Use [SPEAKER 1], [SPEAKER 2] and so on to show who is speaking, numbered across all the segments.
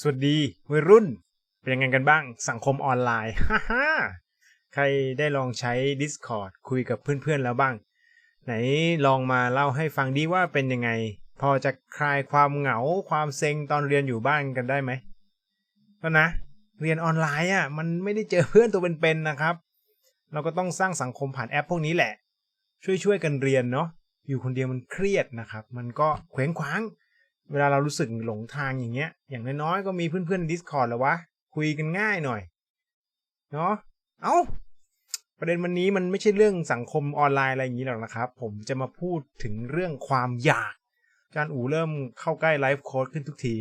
[SPEAKER 1] สวัสดีวัยรุ่น เป็นยังไงกันบ้างสังคมออนไลน์ฮ่าฮใครได้ลองใช้ Discord คุยกับเพื่อนๆแล้วบ้าง ไหนลองมาเล่าให้ฟังดีว่าเป็นยังไง พอจะคลายความเหงาความเซ็งตอนเรียนอยู่บ้านกันได้ไหมก็นะ เรียนออนไลน์อะมันไม่ได้เจอเพื่อนตัวเป็นๆนะครับ เราก็ต้องสร้างสังคมผ่านแอปพวกนี้แหละ ช่วยๆกันเรียนเนาะอยู่คนเดียวมันเครียดนะครับ มันก็เคว้งคว้าง เวลาเรารู้สึกหลงทางอย่างเงี้ย อย่างน้อยๆก็มีเพื่อนๆ Discord แล้ววะ คุยกันง่ายหน่อย เนาะเอา้า ประเด็นวันนี้มันไม่ใช่เรื่องสังคมออนไลน์อะไรอย่างนี้หรอกนะครับ ผมจะมาพูดถึงเรื่องความอยากอาจารย์อูเริ่มเข้าใกล้ไลฟ์โค้ดขึ้นทุกที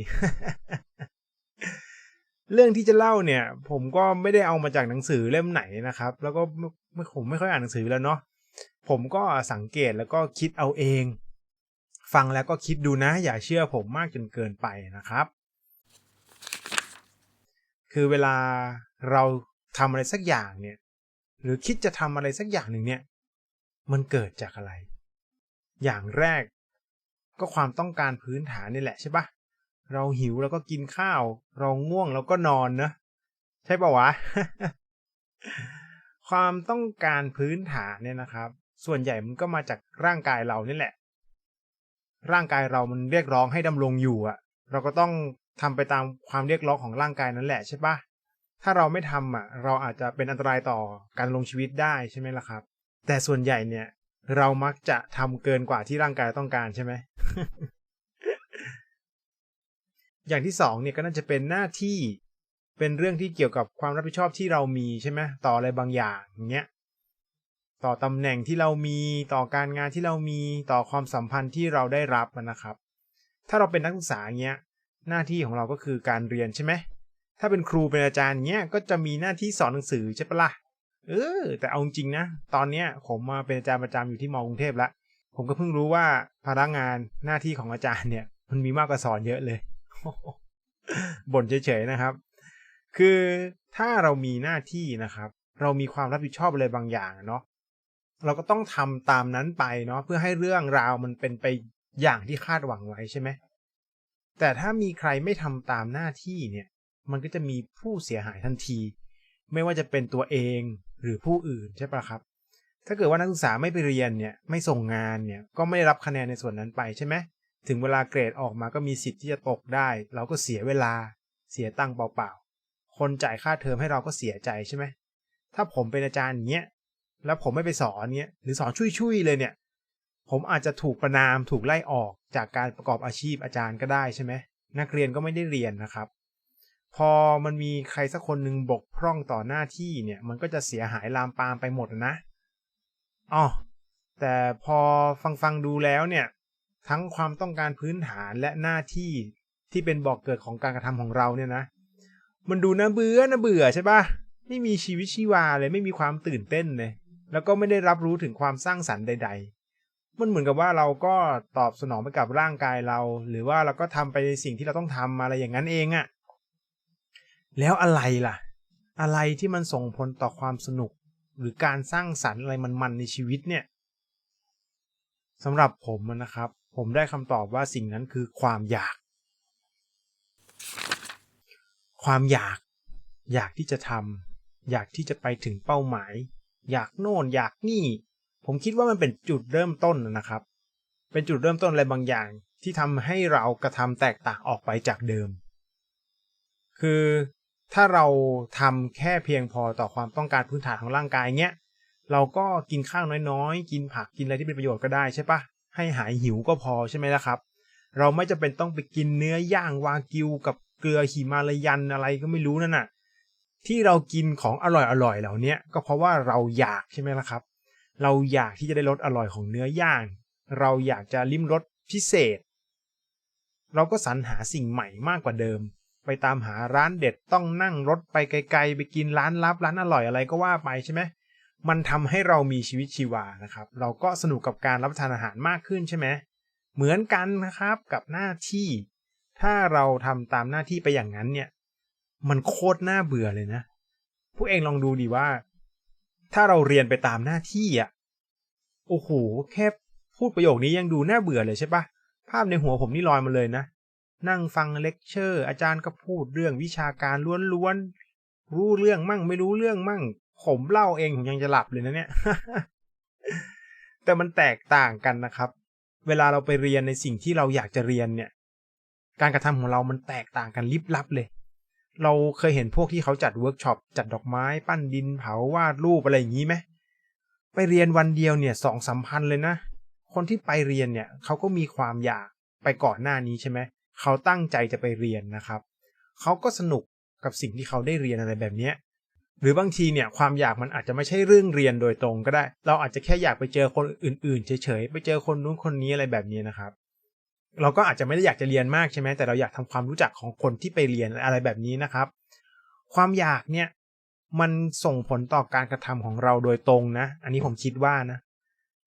[SPEAKER 1] เรื่องที่จะเล่าเนี่ย ผมก็ไม่ได้เอามาจากหนังสือเล่มไหนนะครับ แล้วก็ไม่ผมไม่ค่อยอ่านหนังสือแล้วเนาะผมก็สังเกตแล้วก็คิดเอาเอง ฟังแล้วก็คิดดูนะ อย่าเชื่อผมมากจนเกินไปนะครับ คือเวลาเราทำอะไรสักอย่างเนี่ย หรือคิดจะทำอะไรสักอย่างหนึ่งเนี่ย มันเกิดจากอะไร อย่างแรกก็ความต้องการพื้นฐานนี่แหละใช่ปะเราหิวแล้วก็กินข้าว เราง่วงแล้วก็นอนนะใช่ปะวะ ความต้องการพื้นฐานเนี่ยนะครับ ส่วนใหญ่มันก็มาจากร่างกายเรานี่แหละ ร่างกายเรามันเรียกร้องให้ดำรงอยู่อะเราก็ต้องทำไปตามความเรียกร้องของร่างกายนั่นแหละใช่ปะถ้าเราไม่ทำอะเราอาจจะเป็นอันตรายต่อการลงชีวิตได้ใช่ไหมล่ะครับ แต่ส่วนใหญ่เนี่ย เรามักจะทำเกินกว่าที่ร่างกายต้องการใช่ไหม อย่างที่สองเนี่ยก็น่าจะเป็นหน้าที่ เป็นเรื่องที่เกี่ยวกับความรับผิดชอบที่เรามีใช่ไหมต่ออะไรบางอย่างอย่างเงี้ย ต่อตำแหน่งที่เรามีต่อการงานที่เรามีต่อความสัมพันธ์ที่เราได้รับนะครับ ถ้าเราเป็นนักศึกษาเงี้ยหน้าที่ของเราก็คือการเรียนใช่ไหมถ้าเป็นครูเป็นอาจารย์เงี้ยก็จะมีหน้าที่สอนหนังสือใช่ปะละ่ะเออแต่เอาจริงนะ ตอนเนี้ยผมมาเป็นอาจารย์ประจำอยู่ที่มอกรุงเทพแล้วผมก็เพิ่งรู้ว่าภาระงานหน้าที่ของอาจารย์เนี่ย มันมีมากกว่าสอนเยอะเลยบ่นเฉยๆนะครับ คือถ้าเรามีหน้าที่นะครับ เรามีความรับผิดชอบอะไรบางอย่างเนาะ เราก็ต้องทำตามนั้นไปเนาะเพื่อให้เรื่องราวมันเป็นไปอย่างที่คาดหวังไว้ใช่ไหมแต่ถ้ามีใครไม่ทำตามหน้าที่เนี่ย มันก็จะมีผู้เสียหายทันที ไม่ว่าจะเป็นตัวเองหรือผู้อื่นใช่ปะครับ ถ้าเกิดว่านักศึกษาไม่ไปเรียนเนี่ยไม่ส่งงานเนี่ยก็ไม่ได้รับคะแนนในส่วนนั้นไปใช่ไหมถึงเวลาเกรดออกมาก็มีสิทธิ์ที่จะตกได้ เราก็เสียเวลาเสียตังค์เปล่าๆคนจ่ายค่าเทอมให้เราก็เสียใจใช่ไหมถ้าผมเป็นอาจารย์เงี้ย แล้วผมไม่ไปสอนเนี้ยหรือสอนชุยๆเลยเนี่ย ผมอาจจะถูกประนามถูกไล่ออกจากการประกอบอาชีพอาจารย์ก็ได้ใช่ไหมนักเรียนก็ไม่ได้เรียนนะครับ พอมันมีใครสักคนหนึ่งบกพร่องต่อหน้าที่เนี่ย มันก็จะเสียหายลามปามไปหมดนะอ๋อแต่พอฟังฟังดูแล้วเนี่ย ทั้งความต้องการพื้นฐานและหน้าที่ที่เป็นบอกเกิดของการกระทำของเราเนี่ยนะ มันดูน่าเบื่อน่าเบื่อใช่ปะไม่มีชีวิตชีวาเลยไม่มีความตื่นเต้นเลย แล้วก็ไม่ได้รับรู้ถึงความสร้างสรรค์ใด ๆ มันเหมือนกับว่าเราก็ตอบสนองไปกับร่างกายเรา หรือว่าเราก็ทำไปในสิ่งที่เราต้องทำอะไรอย่างนั้นเองอะแล้วอะไรล่ะ อะไรที่มันส่งผลต่อความสนุก หรือการสร้างสรรค์อะไรมันๆในชีวิตเนี่ยสำหรับผมนะครับ ผมได้คำตอบว่าสิ่งนั้นคือความอยาก ความอยาก อยากที่จะทำอยากที่จะไปถึงเป้าหมาย อยากโน่นอยากนี่ ผมคิดว่ามันเป็นจุดเริ่มต้นนะครับ เป็นจุดเริ่มต้นอะไรบางอย่างที่ทำให้เรากระทำแตกต่างออกไปจากเดิม คือถ้าเราทำแค่เพียงพอต่อความต้องการพื้นฐานของร่างกายเงี้ยเราก็กินข้าวน้อยๆ กินผักกินอะไรที่เป็นประโยชน์ก็ได้ใช่ปะให้หายหิวก็พอใช่ไหมล่ะครับ เราไม่จำเป็นต้องไปกินเนื้อย่างวากิวกับเกลือหิมาลายันอะไรก็ไม่รู้นั่นน่ะ ที่เรากินของอร่อยๆเหล่านี้ก็เพราะว่าเราอยากใช่ไหมล่ะครับ เราอยากที่จะได้รสอร่อยของเนื้อย่าง เราอยากจะลิ้มรสพิเศษ เราก็สรรหาสิ่งใหม่มากกว่าเดิม ไปตามหาร้านเด็ดต้องนั่งรถไปไกลๆ ไปกินร้านลับร้านอร่อยอะไรก็ว่าไปใช่ไหมมันทำให้เรามีชีวิตชีวานะครับ เราก็สนุกกับการรับประทานอาหารมากขึ้นใช่ไหมเหมือนกันนะครับกับหน้าที่ ถ้าเราทำตามหน้าที่ไปอย่างนั้นเนี่ย มันโคตรน่าเบื่อเลยนะพวกเองลองดูดีว่า ถ้าเราเรียนไปตามหน้าที่อะโอ้โหแค่พูดประโยคนี้ยังดูน่าเบื่อเลยใช่ปะภาพในหัวผมนี่ลอยมาเลยนะ นั่งฟังเลคเชอร์ อาจารย์ก็พูดเรื่องวิชาการล้วนๆรู้เรื่องมั่งไม่รู้เรื่องมั่ง ผมเล่าเองผมยังจะหลับเลยนะเนี่ย แต่มันแตกต่างกันนะครับ เวลาเราไปเรียนในสิ่งที่เราอยากจะเรียนเนี่ย การกระทำของเรามันแตกต่างกันลิบลับเลย เราเคยเห็นพวกที่เขาจัดเวิร์กช็อปจัดดอกไม้ ปั้นดินเผาวาดรูปอะไรอย่างนี้ไหมไปเรียนวันเดียวเนี่ยสองสามพันเลยนะ คนที่ไปเรียนเนี่ยเขาก็มีความอยากไปก่อนหน้านี้ใช่ไหมเขาตั้งใจจะไปเรียนนะครับ เขาก็สนุกกับสิ่งที่เขาได้เรียนอะไรแบบนี้หรือบางทีเนี่ยความอยากมันอาจจะไม่ใช่เรื่องเรียนโดยตรงก็ได้ เราอาจจะแค่อยากไปเจอคนอื่นๆ เฉยๆ ไปเจอคนนู้นคนนี้อะไรแบบนี้นะครับ เราก็อาจจะไม่ได้อยากจะเรียนมากใช่ไหมแต่เราอยากทำความรู้จักของคนที่ไปเรียนอะไรแบบนี้นะครับ ความอยากเนี่ยมันส่งผลต่อการกระทำของเราโดยตรงนะ อันนี้ผมคิดว่านะ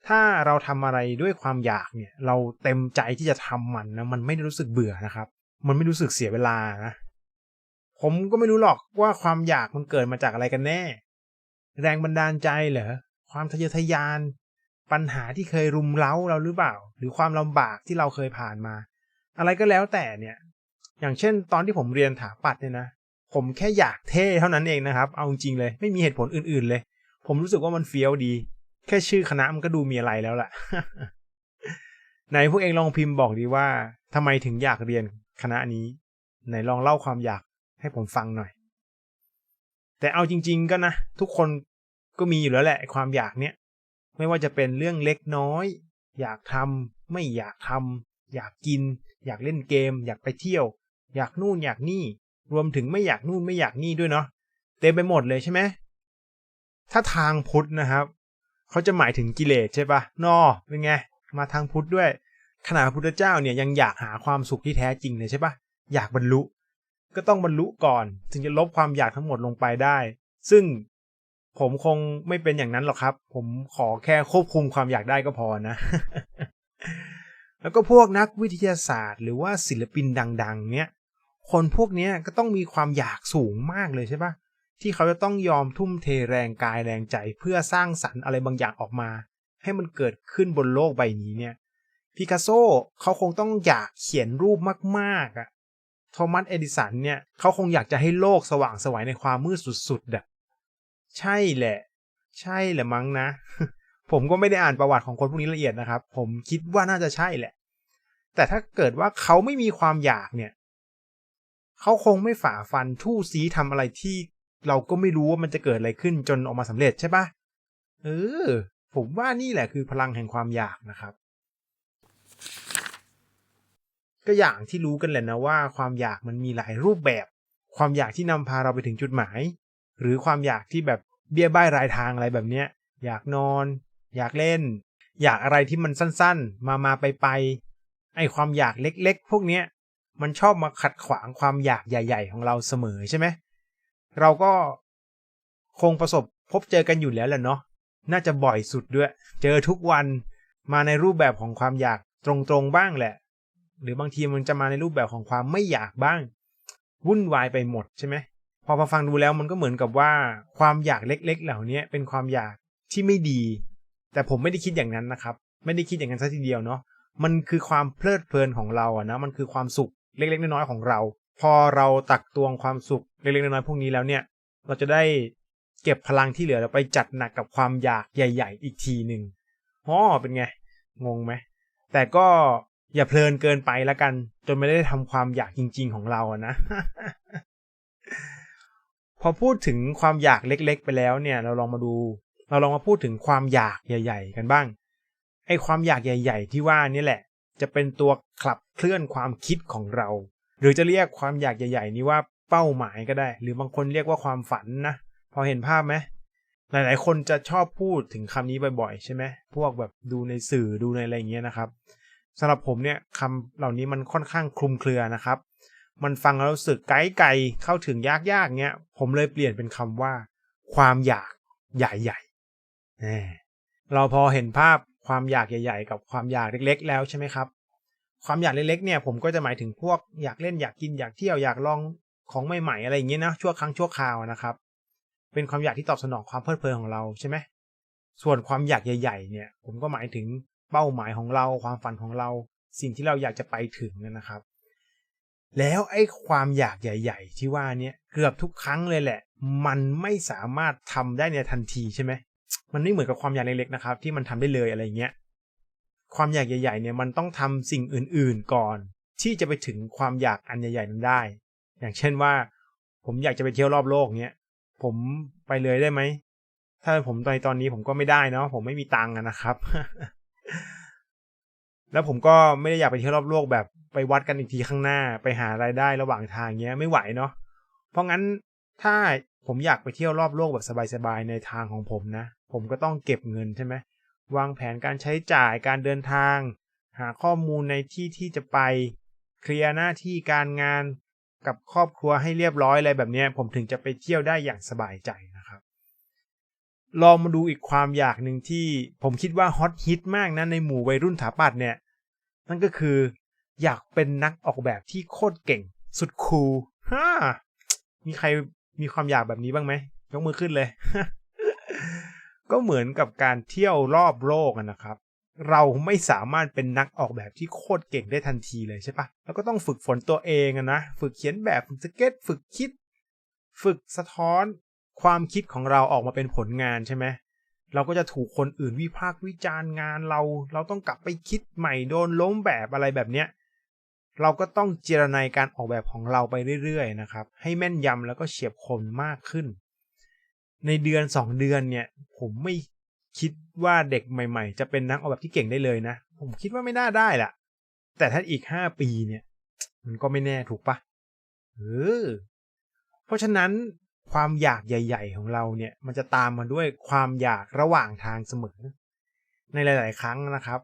[SPEAKER 1] ถ้าเราทำอะไรด้วยความอยากเนี่ย เราเต็มใจที่จะทำมันนะ มันไม่ได้รู้สึกเบื่อนะครับ มันไม่รู้สึกเสียเวลานะ ผมก็ไม่รู้หรอกว่าความอยากมันเกิดมาจากอะไรกันแน่ แรงบันดาลใจเหรอ ความทะเยอทะยาน ปัญหาที่เคยรุมเร้าเราหรือเปล่า หรือความลำบากที่เราเคยผ่านมา อะไรก็แล้วแต่เนี่ย อย่างเช่น ตอนที่ผมเรียนถาปัดเนี่ยนะ ผมแค่อยากเท่เท่านั้นเองนะครับ เอาจริงเลย ไม่มีเหตุผลอื่นๆเลย ผมรู้สึกว่ามันเฟี้ยวดี แค่ชื่อคณะมันก็ดูมีอะไรแล้วแหละไหนพวกเองลองพิมพ์บอกดีว่าทำไมถึงอยากเรียนคณะนี้ ไหนลองเล่าความอยากให้ผมฟังหน่อย แต่เอาจริง ๆ ก็นะ ทุกคนก็มีอยู่แล้วแหละความอยากเนี้ย ไม่ว่าจะเป็นเรื่องเล็กน้อย อยากทำไม่อยากทำอยากกิน อยากเล่นเกม อยากไปเที่ยว อยากนู่นอยากนี่ รวมถึงไม่อยากนู่นไม่อยากนี่ด้วยเนาะเต็มไปหมดเลยใช่ไหมถ้าทางพุทธนะครับเขาจะหมายถึงกิเลสใช่ปะนอเป็นไง มาทางพุทธด้วยขนาดพระพุทธเจ้าเนี่ยยังอยากหาความสุขที่แท้จริงเลยใช่ปะอยากบรรลุ ก็ต้องบรรลุก่อน ถึงจะลบความอยากทั้งหมดลงไปได้ ซึ่ง ผมคงไม่เป็นอย่างนั้นหรอกครับ ผมขอแค่ควบคุมความอยากได้ก็พอนะ แล้วก็พวกนักวิทยาศาสตร์ หรือว่าศิลปินดัง ๆ เนี่ยคนพวกนี้ก็ต้องมีความอยากสูงมากเลยใช่ปะที่เขาจะต้องยอมทุ่มเทแรงกายแรงใจเพื่อสร้างสรรค์อะไรบางอย่างออกมา ให้มันเกิดขึ้นบนโลกใบนี้เนี่ยพิกัสโซเขาคงต้องอยากเขียนรูปมากๆอะโทมัสเอดิสันเนี่ยเขาคงอยากจะให้โลกสว่างสวัยในความมืดสุดๆอะ ใช่แหละ ใช่แหละมั้งนะ ผมก็ไม่ได้อ่านประวัติของคนพวกนี้ละเอียดนะครับ ผมคิดว่าน่าจะใช่แหละ แต่ถ้าเกิดว่าเขาไม่มีความอยากเนี่ย เขาคงไม่ฝ่าฟันทู่ซีทำอะไรที่เราก็ไม่รู้ว่ามันจะเกิดอะไรขึ้นจนออกมาสำเร็จใช่ปะเออ ผมว่านี่แหละคือพลังแห่งความอยากนะครับ ก็อย่างที่รู้กันแหละนะว่า ความอยากมันมีหลายรูปแบบ ความอยากที่นำพาเราไปถึงจุดหมาย หรือความอยากที่แบบ เบี้ยบ้ายรายทางอะไรแบบเนี้ย อยากนอน อยากเล่น อยากอะไรที่มันสั้นๆ มามาไปไปไอความอยากเล็กๆ พวกเนี้ยมันชอบมาขัดขวางความอยากใหญ่ ๆ ของเราเสมอใช่ไหมเราก็คงประสบพบเจอกันอยู่แล้วแหละเนาะน่าจะบ่อยสุดด้วย เจอทุกวันมาในรูปแบบของความอยากตรงๆบ้างแหละ หรือบางทีมันจะมาในรูปแบบของความไม่อยากบ้าง วุ่นวายไปหมดใช่ไหม พอมาฟังดูแล้วมันก็เหมือนกับว่าความอยากเล็ก ๆ เหล่านี้เป็นความอยากที่ไม่ดี แต่ผมไม่ได้คิดอย่างนั้นนะครับ ไม่ได้คิดอย่างนั้นซะทีเดียวเนาะมันคือความเพลิดเพลินของเราอะนะมันคือความสุขเล็กๆน้อยๆของเรา พอเราตักตวงความสุขเล็กๆน้อยๆพวกนี้แล้วเนี่ย เราจะได้เก็บพลังที่เหลือเราไปจัดหนักกับความอยากใหญ่ ๆ อีกทีหนึ่งอ๋อเป็นไงงงไหมแต่ก็อย่าเพลินเกินไปล้วกัน จนไม่ได้ทำความอยากจริง ๆ ของเราอะนะ อพูดถึงความอยากเล็ก ๆ ไปแล้วเนี่ย เราลองมาดู เราลองมาพูดถึงความอยากใหญ่ ๆ กันบ้างไอ้ความอยากใหญ่ ๆ ที่ว่านี่แหละ จะเป็นตัวขับเคลื่อนความคิดของเรา หรือจะเรียกความอยากใหญ่ ๆ นี้ว่าเป้าหมายก็ได้ หรือบางคนเรียกว่าความฝันนะพอเห็นภาพไหมหลายๆ คนจะชอบพูดถึงคำนี้บ่อยๆ ใช่ไหมพวกแบบดูในสื่อดูในอะไรอย่างเงี้ยนะครับสำหรับผมเนี่ยคำเหล่านี้มันค่อนข้างคลุมเครือนะครับ มันฟังแล้วรู้สึกไกลไกลเข้าถึงยากๆเงี้ย ผมเลยเปลี่ยนเป็นคำว่า ความอยากใหญ่ๆเราพอเห็นภาพความอยากใหญ่ ๆ กับความอยากเล็ก ๆ แล้วใช่ไหมครับ ความอยากเล็กๆเนี่ยผมก็จะหมายถึงพวกอยากเล่นอยากกินอยากเที่ยวอยากลองของใหม่ๆอะไรอย่างเงี้ยนะชั่วครั้งชั่วคราวนะครับ เป็นความอยากที่ตอบสนองความเพลิดเพลินของเราใช่ไหมส่วนความอยากใหญ่ ๆ เนี่ย ผมก็หมายถึงเป้าหมายของเราความฝันของเรา สิ่งที่เราอยากจะไปถึงนะครับ แล้วไอ้ความอยากใหญ่ ๆ ที่ว่าเนี่ยเกือบทุกครั้งเลยแหละ มันไม่สามารถทำได้ในทันทีใช่ไหมมันไม่เหมือนกับความอยากเล็กๆนะครับ ที่มันทำได้เลยอะไรเงี้ยความอยากใหญ่ ๆ เนี่ยมันต้องทำสิ่งอื่นๆก่อน ที่จะไปถึงความอยากอันใหญ่ๆนั้นได้ อย่างเช่นว่า ผมอยากจะไปเที่ยวรอบโลกเนี้ยผมไปเลยได้ไหมถ้าผมตอนตอนนี้ผมก็ไม่ได้เนาะผมไม่มีตังค์นะครับ แล้วผมก็ไม่ได้อยากไปเที่ยวรอบโลกแบบไปวัดกันอีกทีข้างหน้าไปหารายได้ระหว่างทางเงี้ยไม่ไหวเนาะเพราะงั้นถ้าผมอยากไปเที่ยวรอบโลกแบบสบายๆในทางของผมนะ ผมก็ต้องเก็บเงินใช่ไหมวางแผนการใช้จ่ายการเดินทาง หาข้อมูลในที่ที่จะไปเคลียร์หน้าที่การงานกับครอบครัวให้เรียบร้อยอะไรแบบนี้ผมถึงจะไปเที่ยวได้อย่างสบายใจน ลองมาดูอีกความอยากหนึ่งที่ผมคิดว่าฮอตฮิตมากนะในหมู่วัยรุ่นถาปัดเนี่ย นั่นก็คืออยากเป็นนักออกแบบที่โคตรเก่ง สุดคูลฮ่ามีใครมีความอยากแบบนี้บ้างไหมยกมือขึ้นเลย ก็เหมือนกับการเที่ยวรอบโลกนะครับ เราไม่สามารถเป็นนักออกแบบที่โคตรเก่งได้ทันทีเลยใช่ปะแล้วก็ต้องฝึกฝนตัวเองนะ ฝึกเขียนแบบ ฝึกสเก็ต ฝึกคิด ฝึกสะท้อน ความคิดของเราออกมาเป็นผลงานใช่ไหมเราก็จะถูกคนอื่นวิพากษ์วิจารณ์งานเรา เราต้องกลับไปคิดใหม่โดนล้มแบบอะไรแบบเนี้ยเราก็ต้องเจรนายการออกแบบของเราไปเรื่อยๆนะครับ ให้แม่นยำแล้วก็เฉียบคมมากขึ้น ในเดือนสองเดือนเนี่ยผมไม่คิดว่าเด็กใหม่ ๆ จะเป็นนักออกแบบที่เก่งได้เลยนะ ผมคิดว่าไม่น่าได้ล่ะแต่ถ้าอีกห้าปีเนี่ย มันก็ไม่แน่ถูกปะเออเพราะฉะนั้น ความอยากใหญ่ ๆ ของเราเนี่ยมันจะตามมาด้วยความอยากระหว่างทางเสมอ ในหลาย ๆ ครั้งนะครับ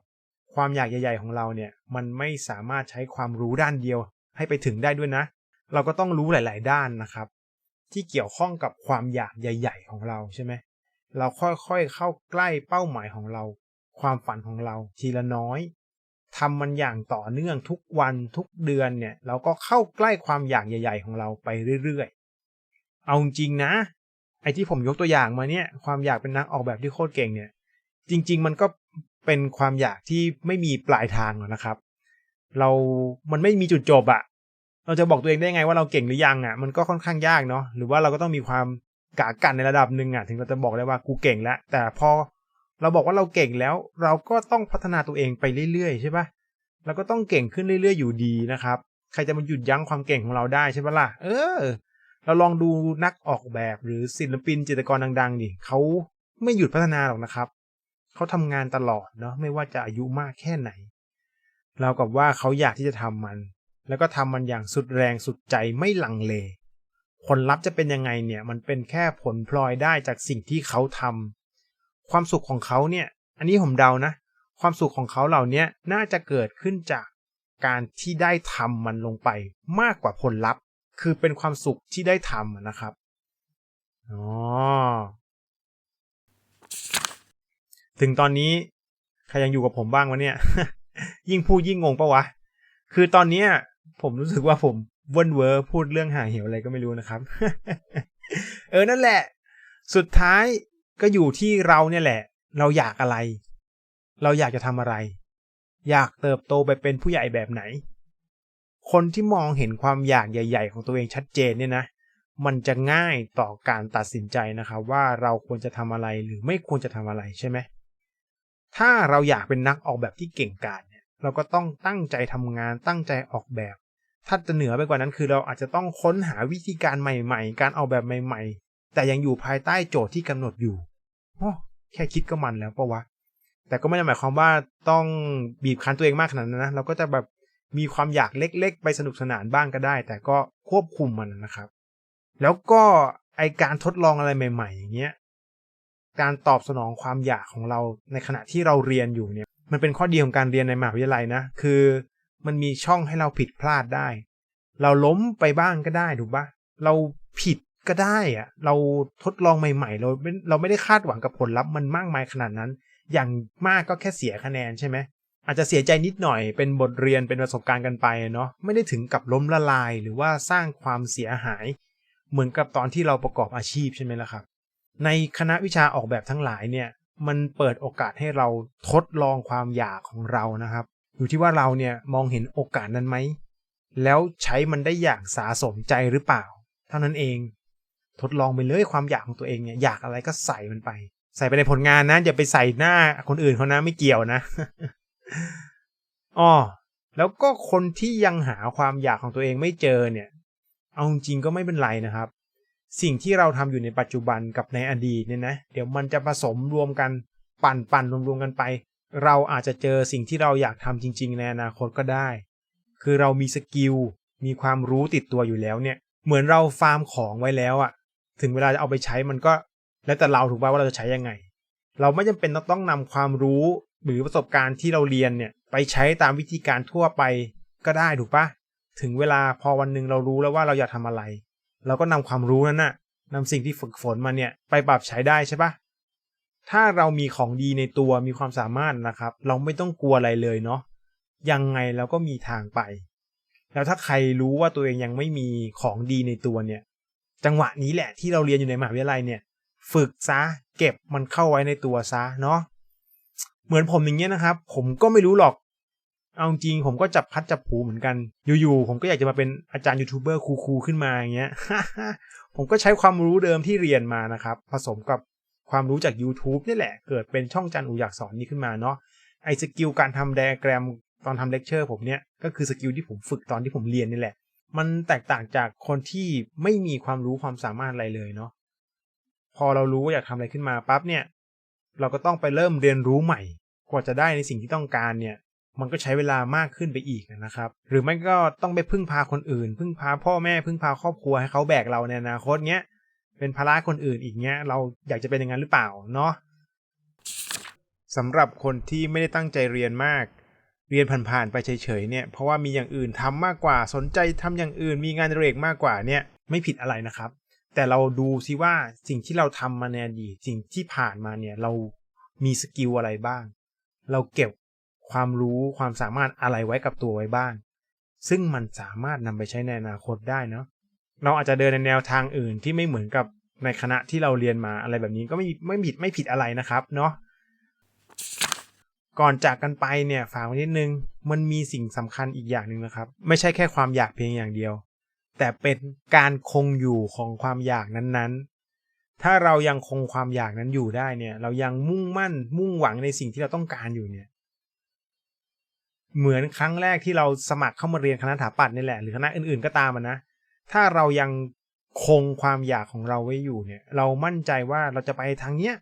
[SPEAKER 1] ความอยากใหญ่ ๆ ของเราเนี่ยมันไม่สามารถใช้ความรู้ด้านเดียว ให้ไปถึงได้ด้วยนะ เราก็ต้องรู้หลาย ๆ ด้านนะครับ ที่เกี่ยวข้องกับความอยากใหญ่ ๆ ของเราใช่ไหมเราค่อยๆเข้าใกล้เป้าหมายของเรา ความฝันของเราทีละน้อยทำมันอย่างต่อเนื่องทุกวันทุกเดือนเนี่ยเราก็เข้าใกล้ความอยากใหญ่ ๆ ของเราไปเรื่อยๆ เอาจริงนะ ไอ้ที่ผมยกตัวอย่างมาเนี่ย ความอยากเป็นนักออกแบบที่โคตรเก่งเนี่ย จริง ๆ มันก็เป็นความอยากที่ไม่มีปลายทางหรอกนะครับ เรา มันไม่มีจุดจบอะเราจะบอกตัวเองได้ไงว่าเราเก่งหรือยังอะมันก็ค่อนข้างยากเนาะ หรือว่าเราก็ต้องมีความกากันในระดับหนึ่งอะถึงเราจะบอกได้ว่ากูเก่งแล้ว แต่พอเราบอกว่าเราเก่งแล้ว เราก็ต้องพัฒนาตัวเองไปเรื่อยๆใช่ปะเราก็ต้องเก่งขึ้นเรื่อยๆอยู่ดีนะครับ ใครจะมาหยุดยั้งความเก่งของเราได้ใช่ปะล่ะ เออ เราลองดูนักออกแบบหรือศิลปินจิตรกรดังๆดิเขาไม่หยุดพัฒนาหรอกนะครับ เขาทำงานตลอดเนาะไม่ว่าจะอายุมากแค่ไหน เรากับว่าเขาอยากที่จะทำมัน แล้วก็ทำมันอย่างสุดแรงสุดใจไม่ลังเลผลลัพธ์จะเป็นยังไงเนี่ยมันเป็นแค่ผลพลอยได้จากสิ่งที่เขาทำความสุขของเขาเนี่ย อันนี้ผมเดานะ ความสุขของเขาเหล่านี้น่าจะเกิดขึ้นจากการที่ได้ทำมันลงไปมากกว่าผลลัพธ์ คือเป็นความสุขที่ได้ทำนะครับ อ๋อ ถึงตอนนี้ใครยังอยู่กับผมบ้างวะเนี่ย ยิ่งพูดยิ่งงงปะวะ คือตอนนี้ผมรู้สึกว่าผมเวินเวอร์พูดเรื่องห่าเหี่ยวอะไรก็ไม่รู้นะครับ เออนั่นแหละ สุดท้ายก็อยู่ที่เราเนี่ยแหละ เราอยากอะไร เราอยากจะทำอะไร อยากเติบโตไปเป็นผู้ใหญ่แบบไหน คนที่มองเห็นความอยากใหญ่ ๆ ของตัวเองชัดเจนเนี่ยนะมันจะง่ายต่อการตัดสินใจนะครับว่าเราควรจะทำอะไรหรือไม่ควรจะทำอะไรใช่ไหมถ้าเราอยากเป็นนักออกแบบที่เก่งกาจเนี่ยเราก็ต้องตั้งใจทำงานตั้งใจออกแบบ ถ้าจะเหนือไปกว่านั้นคือเราอาจจะต้องค้นหาวิธีการใหม่ ๆ การออกแบบใหม่ ๆ แต่ยังอยู่ภายใต้โจทย์ที่กำหนดอยู่โอ้แค่คิดก็มันแล้วปะวะแต่ก็ไม่ได้หมายความว่าต้องบีบคั้นตัวเองมากขนาดนั้นนะเราก็จะแบบ มีความอยากเล็กๆ ไปสนุกสนานบ้างก็ได้ แต่ก็ควบคุมมันนะครับ แล้วก็ไอการทดลองอะไรใหม่ ๆ อย่างเงี้ยการตอบสนองความอยากของเราในขณะที่เราเรียนอยู่เนี่ย มันเป็นข้อดีของการเรียนในมหาวิทยาลัยนะ คือมันมีช่องให้เราผิดพลาดได้ เราล้มไปบ้างก็ได้ถูกปะเราผิดก็ได้อะเราทดลองใหม่ๆ เราเราไม่ได้คาดหวังกับผลลัพธ์มันมากมายขนาดนั้น อย่างมากก็แค่เสียคะแนนใช่ไหม อาจจะเสียใจนิดหน่อยเป็นบทเรียนเป็นประสบการณ์กันไปเนาะไม่ได้ถึงกับล้มละลายหรือว่าสร้างความเสียหาย เหมือนกับตอนที่เราประกอบอาชีพใช่ไหมล่ะครับ ในคณะวิชาออกแบบทั้งหลายเนี่ยมันเปิดโอกาสให้เราทดลองความอยากของเรานะครับ อยู่ที่ว่าเราเนี่ยมองเห็นโอกาสนั้นไหมแล้วใช้มันได้อย่างสาสมใจหรือเปล่า เท่านั้นเอง ทดลองไปเลยความอยากของตัวเองเนี่ยอยากอะไรก็ใส่มันไป ใส่ไปในผลงานนะอย่าไปใส่หน้าคนอื่นเขานะไม่เกี่ยวนะ อ๋อแล้วก็คนที่ยังหาความอยากของตัวเองไม่เจอเนี่ย เอาจริงก็ไม่เป็นไรนะครับ สิ่งที่เราทำอยู่ในปัจจุบันกับในอดีตเนี่ยนะ เดี๋ยวมันจะผสมรวมกันปั่นปั่นรวมๆกันไป เราอาจจะเจอสิ่งที่เราอยากทำจริง ๆ ในอนาคตก็ได้ คือเรามีสกิล มีความรู้ติดตัวอยู่แล้วเนี่ย เหมือนเราฟาร์มของไว้แล้วอะถึงเวลาจะเอาไปใช้มันก็ แล้วแต่เราถูกป่าว่าเราจะใช้ยังไง เราไม่จำเป็นต้องนำความรู้ หรือประสบการณ์ที่เราเรียนเนี่ยไปใช้ตามวิธีการทั่วไปก็ได้ถูกปะถึงเวลาพอวันหนึ่งเรารู้แล้วว่าเราอยากทำอะไร เราก็นำความรู้นั้นน่ะนำสิ่งที่ฝึกฝนมาเนี่ยไปปรับใช้ได้ใช่ปะถ้าเรามีของดีในตัวมีความสามารถนะครับ เราไม่ต้องกลัวอะไรเลยเนาะยังไงเราก็มีทางไป แล้วถ้าใครรู้ว่าตัวเองยังไม่มีของดีในตัวเนี่ย จังหวะนี้แหละที่เราเรียนอยู่ในมหาวิทยาลัยเนี่ย ฝึกซะเก็บมันเข้าไว้ในตัวซะเนาะ เหมือนผมอย่างเงี้ยนะครับ ผมก็ไม่รู้หรอก เอาจริงผมก็จับพัดจับผูเหมือนกันอยู่ๆผมก็อยากจะมาเป็นอาจารย์ยูทูบเบอร์คูลๆขึ้นมาอย่างเงี้ยผมก็ใช้ความรู้เดิมที่เรียนมานะครับ ผสมกับความรู้จาก YouTube นี่แหละ เกิดเป็นช่องจันอูอยากสอนนี้ขึ้นมาเนาะไอ้สกิลการทำไดอะแกรมตอนทำเลคเชอร์ผมเนี่ยก็คือสกิลที่ผมฝึกตอนที่ผมเรียนนี่แหละ มันแตกต่างจากคนที่ไม่มีความรู้ความสามารถอะไรเลยเนาะพอเรารู้ว่าอยากทำอะไรขึ้นมาปั๊บเนี่ย เราก็ต้องไปเริ่มเรียนรู้ใหม่ กว่าจะได้ในสิ่งที่ต้องการเนี่ย มันก็ใช้เวลามากขึ้นไปอีกนะครับ หรือไม่ก็ต้องไปพึ่งพาคนอื่น พึ่งพาพ่อแม่พึ่งพาครอบครัวให้เขาแบกเราในอนาคตเนี้ยเป็นภาระคนอื่นอีกเนี้ย เราอยากจะเป็นอย่างนั้นหรือเปล่าเนาะสำหรับคนที่ไม่ได้ตั้งใจเรียนมาก เรียนผ่านๆไปเฉยๆเนี่ยเพราะว่ามีอย่างอื่นทำมากกว่าสนใจทำอย่างอื่น มีงานเรกมากกว่าเนี่ยไม่ผิดอะไรนะครับ แต่เราดูซิว่าสิ่งที่เราทำมาในอดีตสิ่งที่ผ่านมาเนี่ยเรามีสกิลอะไรบ้าง เราเก็บความรู้ความสามารถอะไรไว้กับตัวไว้บ้าง ซึ่งมันสามารถนำไปใช้ในอนาคตได้เนาะเราอาจจะเดินในแนวทางอื่นที่ไม่เหมือนกับในคณะที่เราเรียนมาอะไรแบบนี้ก็ไม่ไม่ผิดไม่ผิดอะไรนะครับเนาะก่อนจากกันไปเนี่ยฝากไว้นิดนึง มันมีสิ่งสำคัญอีกอย่างหนึ่งนะครับ ไม่ใช่แค่ความอยากเพียงอย่างเดียว แต่เป็นการคงอยู่ของความอยากนั้นๆ ถ้าเรายังคงความอยากนั้นอยู่ได้เนี่ย เรายังมุ่งมั่นมุ่งหวังในสิ่งที่เราต้องการอยู่เนี่ย เหมือนครั้งแรกที่เราสมัครเข้ามาเรียนคณะสถาปัตย์นี่แหละหรือคณะอื่นๆก็ตามนะ ถ้าเรายังคงความอยากของเราไว้อยู่เนี่ย เรามั่นใจว่าเราจะไปทางเนี้ย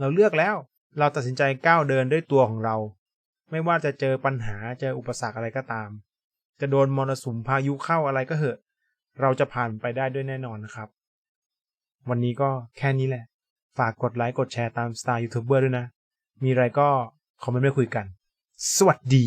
[SPEAKER 1] เราเลือกแล้ว เราตัดสินใจก้าวเดินด้วยตัวของเรา ไม่ว่าจะเจอปัญหาเจออุปสรรคอะไรก็ตาม จะโดนมรสุมพายุเข้าอะไรก็เหอะ เราจะผ่านไปได้ด้วยแน่นอนนะครับ วันนี้ก็แค่นี้แหละ ฝากกดไลค์กดแชร์ตามสไตล์ยูทูบเบอร์ด้วยนะ มีอะไรก็คอมเมนต์ไม่คุยกัน สวัสดี